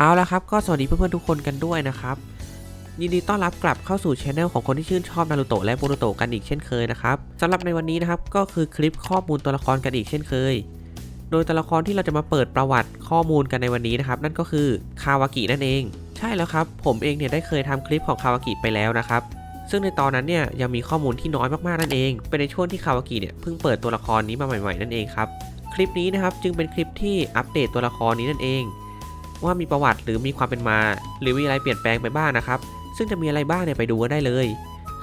เอาละครับ ก็สวัสดีเพื่อนๆทุกคนกันด้วยนะครับ ยินดีต้อนรับกลับเข้าสู่ช anel ของคนที่ชื่นชอบนารูโตะและโบรูโตะกันอีกเช่นเคยนะครับสำหรับในวันนี้นะครับก็คือคลิปข้อมูลตัวละครกันอีกเช่นเคย โดยตัวละครที่เราจะมาเปิดประวัติข้อมูลกันในวันนี้นะครับนั่นก็คือคาวากินั่นเอง ใช่แล้วครับ ผมเองเนี่ยได้เคยทำคลิปของคาวากิไปแล้วนะครับซึ่งในตอนนั้นเนี่ยยังมีข้อมูลที่น้อยมากๆนั่นเอง เป็นในช่วงที่คาวากิเนี่ยเพิ่งเปิดตัวละครนี้มาใหม่ๆนั่นเองครับ คลิปนี้นะครับจึงเป็นคลิปที่อัปเดตตัวละครนี้นั่นเอง ว่ามีประวัติหรือมีความเป็นมา หรือมีอะไรเปลี่ยนแปลงไปบ้างนะครับ ซึ่งจะมีอะไรบ้างเนี่ยไปดูกันได้เลย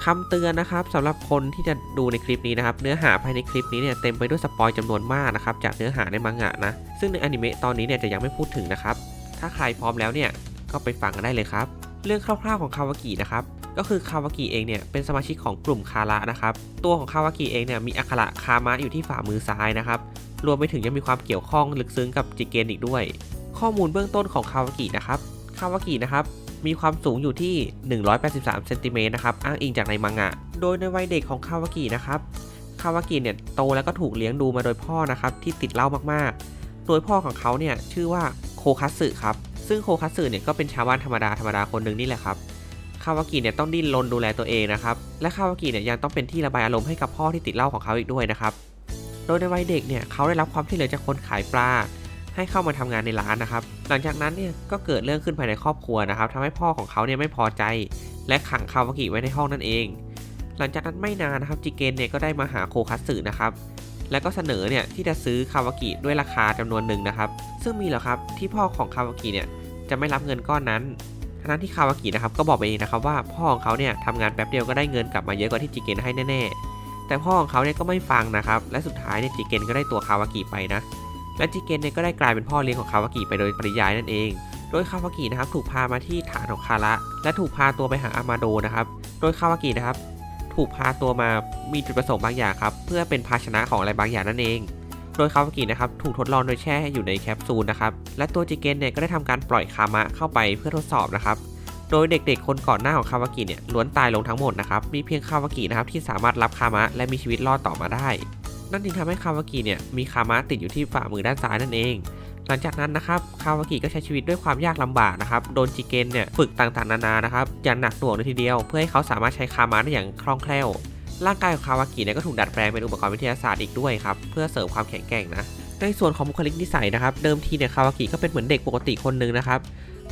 คำเตือนนะครับสำหรับคนที่จะดูในคลิปนี้นะครับ เนื้อหาภายในคลิปนี้เนี่ยเต็มไปด้วยสปอยจำนวนมากนะครับจากเนื้อหาในมังงะนะ ซึ่งในอนิเมะตอนนี้เนี่ยจะยังไม่พูดถึงนะครับ ถ้าใครพร้อมแล้วเนี่ยก็ไปฟังกันได้เลยครับ เรื่องคร่าวๆของคาวากินะครับก็คือคาวากิเองเนี่ยเป็นสมาชิกของกลุ่มคาระนะครับ ตัวของคาวากิเองเนี่ยมีอักขระคามะอยู่ที่ฝ่ามือซ้ายนะครับ รวมไปถึงยังมีความเกี่ยวข้องลึกซึ้งกับจิเกนอีกด้วย ข้อมูลเบื้องต้นของคาวากินะครับ คาวากินะครับมีความสูงอยู่ที่ 183 เซนติเมตรนะครับ อ้างอิงจากในมังงะ โดยในวัยเด็กของคาวากินะครับ คาวากิเนี่ยโตแล้วก็ถูกเลี้ยงดูมาโดยพ่อนะครับที่ติดเหล้ามากๆ โดยพ่อของเขาเนี่ยชื่อว่าโคคัตสึครับ ซึ่งโคคัตสึเนี่ยก็เป็นชาวบ้านธรรมดาธรรมดาคนหนึ่งนี่แหละครับ คาวากิเนี่ยต้องดิ้นรนดูแลตัวเองนะครับ และคาวากิเนี่ยยังต้องเป็นที่ระบายอารมณ์ให้กับพ่อที่ติดเหล้าของเขาอีกด้วยนะครับ โดยในวัยเด็กเนี่ยเขาได้รับความช่วยเหลือจากคนขายปลา ให้เข้ามาทำงานในร้านนะครับ หลังจากนั้นเนี่ยก็เกิดเรื่องขึ้นภายในครอบครัวนะครับทำให้พ่อของเขาเนี่ยไม่พอใจ และขังคาวากิไว้ในห้องนั่นเอง หลังจากนั้นไม่นานนะครับจิเกนเนี่ยก็ได้มาหาโคคัตสึนะครับแล้วก็เสนอเนี่ยที่จะซื้อคาวากิด้วยราคาจำนวนหนึ่งนะครับ ซึ่งมีเหรอครับที่พ่อของคาวากิเนี่ยจะไม่รับเงินก้อนนั้นทั้งนั้นที่คาวากินะครับก็บอกไปเองนะครับว่าพ่อของเขาเนี่ยทำงานแป๊บเดียวก็ได้เงินกลับมาเยอะกว่าที่จิเกนให้แน่ๆแต่พ่อของเขาเนี่ยก็ไม่ฟังนะครับ และสุดท้ายเนี่ยจิเกนก็ได้ตัวคาวากิไปนะ และจิเกนเนี่ยก็ได้กลายเป็นพ่อเลี้ยงของคาวากิไปโดยปริยายนั่นเอง โดยคาวากินะครับถูกพามาที่ฐานของคาระ และถูกพาตัวไปหาอามาโดนะครับ โดยคาวากินะครับถูกพาตัวมามีจุดประสงค์บางอย่างครับเพื่อเป็นภาชนะของอะไรบางอย่างนั่นเอง โดยคาวากินะครับถูกทดลองโดยแช่อยู่ในแคปซูลนะครับ และตัวจิเกนเนี่ยก็ได้ทำการปล่อยคามะเข้าไปเพื่อทดสอบนะครับ โดยเด็กๆ คนก่อนหน้าของคาวากิเนี่ยล้วนตายลงทั้งหมดนะครับ มีเพียงคาวากินะครับที่สามารถรับคามะและมีชีวิตรอดต่อมาได้ นั่นจึงทำให้คาวากิเนี่ยมีคามะติดอยู่ที่ฝ่ามือด้านซ้ายนั่นเอง หลังจากนั้นนะครับคาวากิก็ใช้ชีวิตด้วยความยากลำบากนะครับโดนจิเกนเนี่ยฝึกต่างๆนานานะครับอย่างหนักหน่วงเลยทีเดียว เพื่อให้เขาสามารถใช้คามะได้อย่างคล่องแคล่วร่างกายของคาวากิเนี่ยก็ถูกดัดแปลงเป็นอุปกรณ์วิทยาศาสตร์อีกด้วยครับเพื่อเสริมความแข็งแกร่งนะในส่วนของบุคลิกนิสัยนะครับเดิมทีเนี่ยคาวากิก็เป็นเหมือนเด็กปกติคนหนึ่งนะครับ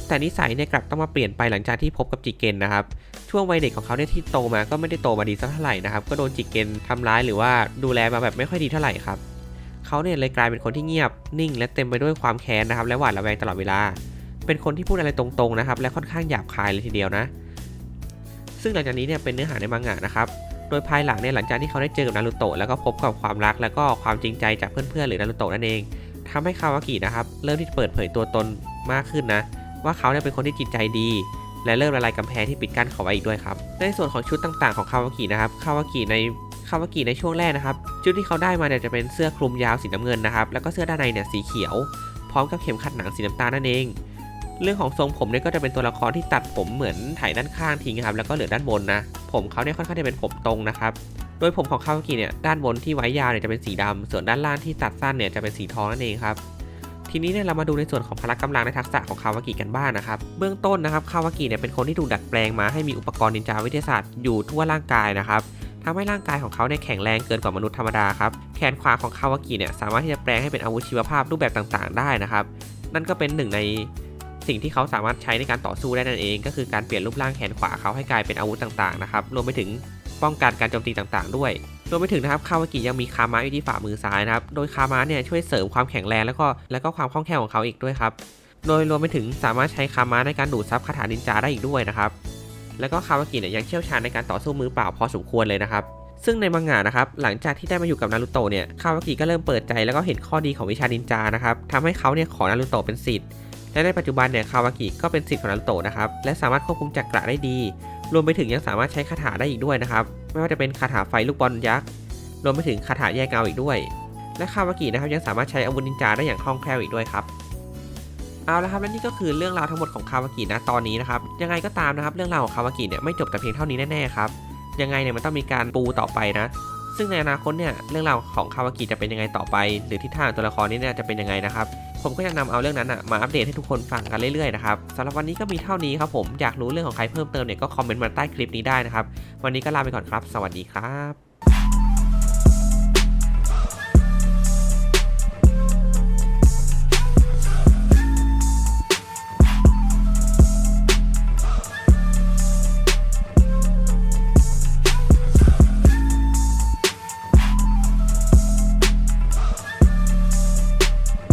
แต่นิสัยเนี่ยกลับต้องมาเปลี่ยนไปหลังจากที่พบกับจิเกนนะครับ ช่วงวัยเด็กของเขาเนี่ยที่โตมาก็ไม่ได้โตมาดีสักเท่าไหร่นะครับ ก็โดนจิเกนทำร้ายหรือว่าดูแลมาแบบไม่ค่อยดีเท่าไหร่ครับเขาเนี่ยเลยกลายเป็นคนที่เงียบนิ่ง และเต็มไปด้วยความแค้นนะครับ และหวาดระแวงตลอดเวลา เป็นคนที่พูดอะไรตรงๆนะครับ และค่อนข้างหยาบคายเลยทีเดียวนะ ซึ่งหลังจากนี้เนี่ยเป็นเนื้อหาในมังงะนะครับโดยภายหลังเนี่ยหลังจากที่เขาได้เจอกับนารูโตะแล้วก็พบกับความรักแล้วก็ความจริงใจจากเพื่อนๆหรือนารูโตะนั่นเองทำให้คาวากินะครับเริ่มที่จะเปิดเผยตัวตนมากขึ้นนะ ว่าเขาเนี่ยเป็นคนที่จิตใจดี และเริ่มละลายกำแพงที่ปิดกั้นเขาไว้อีกด้วยครับในส่วนของชุดต่างๆของคาวากินะครับคาวากิในคาวากิในช่วงแรกนะครับชุดที่เขาได้มาเนี่ยจะเป็นเสื้อคลุมยาวสีน้ำเงินนะครับแล้วก็เสื้อด้านในเนี่ยสีเขียว พร้อมกับเข็มขัดหนังสีน้ำตาลนั่นเอง เรื่องของทรงผมเนี่ยก็จะเป็นตัวละครที่ตัดผมเหมือนไถด้านข้างทิ้งครับแล้วก็เหลือด้านบนนะผมเขาเนี่ยค่อนข้างจะเป็นผมตรงนะครับโดยผมของคาวากิเนี่ยด้านบนที่ไว้ยาวเนี่ยจะเป็นสีดำส่วนด้านล่างที่ตัดสั้นเนี่ยจะเป็นสีทองนั่นเองครับ ทีนี้เนี่ยเรามาดูในส่วนของพละกำลังในทักษะของคาวากิกันบ้างนะครับ เบื้องต้นนะครับคาวากิเนี่ยเป็นคนที่ถูกดัดแปลงมาให้มีอุปกรณ์นินจาวิทยาศาสตร์อยู่ทั่วร่างกายนะครับทำให้ร่างกายของเขาเนี่ยแข็งแรงเกินกว่ามนุษย์ธรรมดาครับ แขนขวาของคาวากิเนี่ยสามารถที่จะแปลงให้เป็นอาวุธชีวภาพรูปแบบต่างๆ ได้นะครับ นั่นก็เป็นหนึ่งในสิ่งที่เขาสามารถใช้ในการต่อสู้ได้นั่นเอง ก็คือการเปลี่ยนรูปร่างแขนขวาเขาให้กลายเป็นอาวุธต่างๆนะครับ รวมไปถึงป้องกันการโจมตีต่างๆ ด้วย วมไปถึงนะครับคาวากิยังมีคามะอยู่ที่ฝ่ามือซ้ายนะครับโดยคามะเนี่ยช่วยเสริมความแข็งแรงแล้วก็แล้วก็ความคล่องแคล่วของเขาอีกด้วยครับโดยรวมไปถึงสามารถใช้คามะในการดูดซับคาถานินจาได้อีกด้วยนะครับแล้วก็คาวากิเนี่ยยังเชี่ยวชาญในการต่อสู้มือเปล่าพอสมควรเลยนะครับซึ่งในมังงะนะครับหลังจากที่ได้มาอยู่กับนารูโตะเนี่ยคาวากิก็เริ่มเปิดใจแล้วก็เห็นข้อดีของวิชานินจานะครับทำให้เขาเนี่ยขอนารูโตะเป็นศิษย์และในปัจจุบันเนี่ยคาวากิก็เป็นศิษย์ของนารูโตะนะครับและสามารถควบคุมจักระได้ดี รวมไปถึงยังสามารถใช้คาถาได้อีกด้วยนะครับ ไม่ว่าจะเป็นคาถาไฟลูกบอลยักษ์ รวมไปถึงคาถาแยกเงาอีกด้วย และคาวากินะครับยังสามารถใช้อาวุธนินจาได้อย่างคล่องแคล่วอีกด้วยครับ เอาละครับและนี่ก็คือเรื่องราวทั้งหมดของคาวากินะตอนนี้นะครับ ยังไงก็ตามนะครับ เรื่องราวของคาวากิเนี่ยไม่จบแต่เพียงเท่านี้แน่ๆครับ ยังไงเนี่ยมันต้องมีการปูต่อไปนะ ซึ่งในอนาคตเนี่ยเรื่องราวของคาวากิจะเป็นยังไงต่อไป หรือทิศทางตัวละครนี้เนี่ยจะเป็นยังไงนะครับผมก็จะนำเอาเรื่องนั้นอะมาอัปเดตให้ทุกคนฟังกันเรื่อยๆนะครับสำหรับวันนี้ก็มีเท่านี้ครับผมอยากรู้เรื่องของใครเพิ่มเติมเนี่ยก็คอมเมนต์มาใต้คลิปนี้ได้นะครับวันนี้ก็ลาไปก่อนครับ สวัสดีครับ